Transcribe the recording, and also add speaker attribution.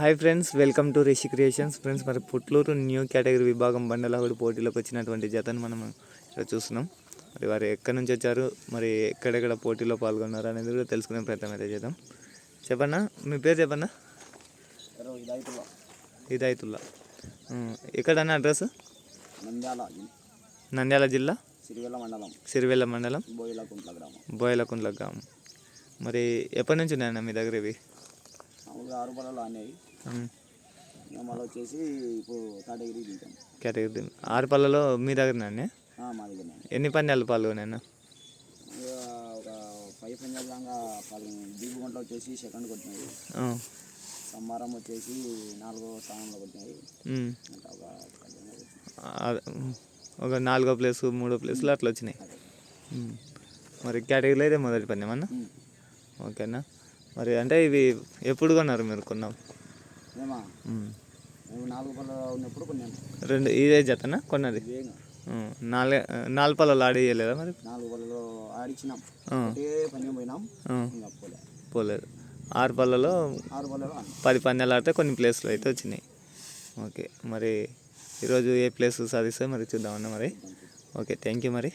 Speaker 1: Hi friends welcome to Rishi creations. Friends మరి Putlur new category విభాగం బండలాగుడు పోటీలోకి వచ్చినటువంటి జతను మనం ఇక్కడ చూస్తున్నాం. మరి వారు ఎక్కడి నుంచి వచ్చారు మరి ఎక్కడెక్కడ పోటీలో పాల్గొన్నారు అనేది కూడా తెలుసుకునే ప్రయత్నం అయితే చేద్దాం. చెప్పన్నా మీ పేరు చెప్పన్నా? ఉమ్, ఎక్కడన్నా అడ్రస్?
Speaker 2: నంద్యాల.
Speaker 1: నంద్యాల జిల్లా?
Speaker 2: సిరివెల్ల మండలం.
Speaker 1: సిరివెల్ల మండలం?
Speaker 2: బోయిలకుంట్ల గ్రామం.
Speaker 1: బోయలకుంట్ల గ్రామం. మరి ఎప్పటి నుంచి ఉన్నాయన్న మీ దగ్గర ఇవి?
Speaker 2: మామూలుగా ఆరు
Speaker 1: ఉమ్,
Speaker 2: ఇంకా మళ్ళీ వచ్చేసి ఇప్పుడు కేటగిరీ దించాం
Speaker 1: కేటగిరీ ఆరు పళ్ళలో మీ దగ్గరనే
Speaker 2: మా దగ్గరనే.
Speaker 1: ఎన్ని పందాలు
Speaker 2: ఇక ఒక ఫైవ్ పంజాల దాకా పాల్గొన్నాం దీపు గుంట వచ్చేసి సెకండ్ కొట్టినాయి. సమ్మారం వచ్చేసి నాలుగో స్థానంలో కొట్టినాయి. ఒక
Speaker 1: నాలుగో ప్లేస్ మూడో ప్లేస్లో అట్లా వచ్చినాయి. మరి కేటగిరీలో అయితే మొదటి పని ఏమన్నా. ఓకేనా? మరి అంటే ఇవి ఎప్పుడు కొన్నారు మీరు కొన్నాం? రెండు ఇదే జతనా? కొన్నది. నాలుగు నాలుగు పళ్ళలు ఆడియలేదా మరి?
Speaker 2: నాలుగు ఆడిచ్చినాం. పని పోయినాం.
Speaker 1: పోలేదు. ఆరు పళ్ళలో పది పందాలు ఆడితే కొన్ని ప్లేస్లు అయితే వచ్చినాయి. ఓకే. మరి ఈరోజు ఏ ప్లేస్ సాధిస్తే మరి చూద్దామన్నా మరి? ఓకే. థ్యాంక్ యూ మరి